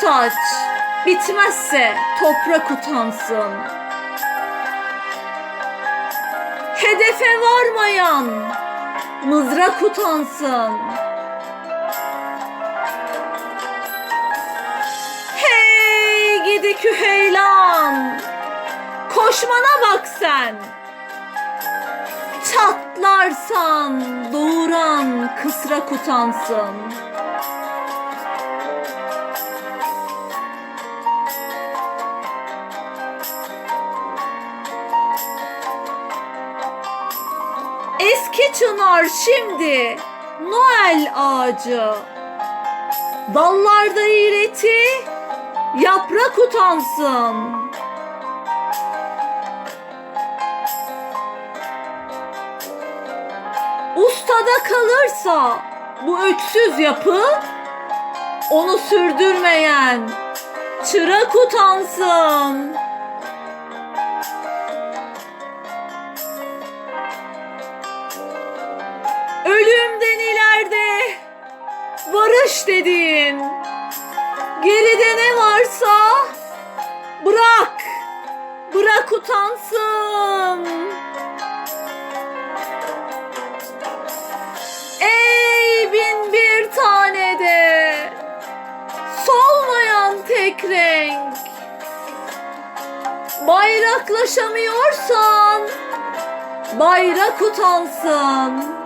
saç bitmezse toprak utansın. Hedefe varmayan mızrak utansın. Hey gidi küheylan, koşmana bak sen. Çatlarsan doğuran kısrak utansın. Eski çınar şimdi Noel ağacı. Dallarda iğreti, yaprak utansın. Ustada kalırsa bu öksüz yapı onu sürdürmeyen çırak utansın. Dediğin geride ne varsa bırak bırak utansın. Ey bin bir tane de solmayan tek renk bayraklaşamıyorsan bayrak utansın.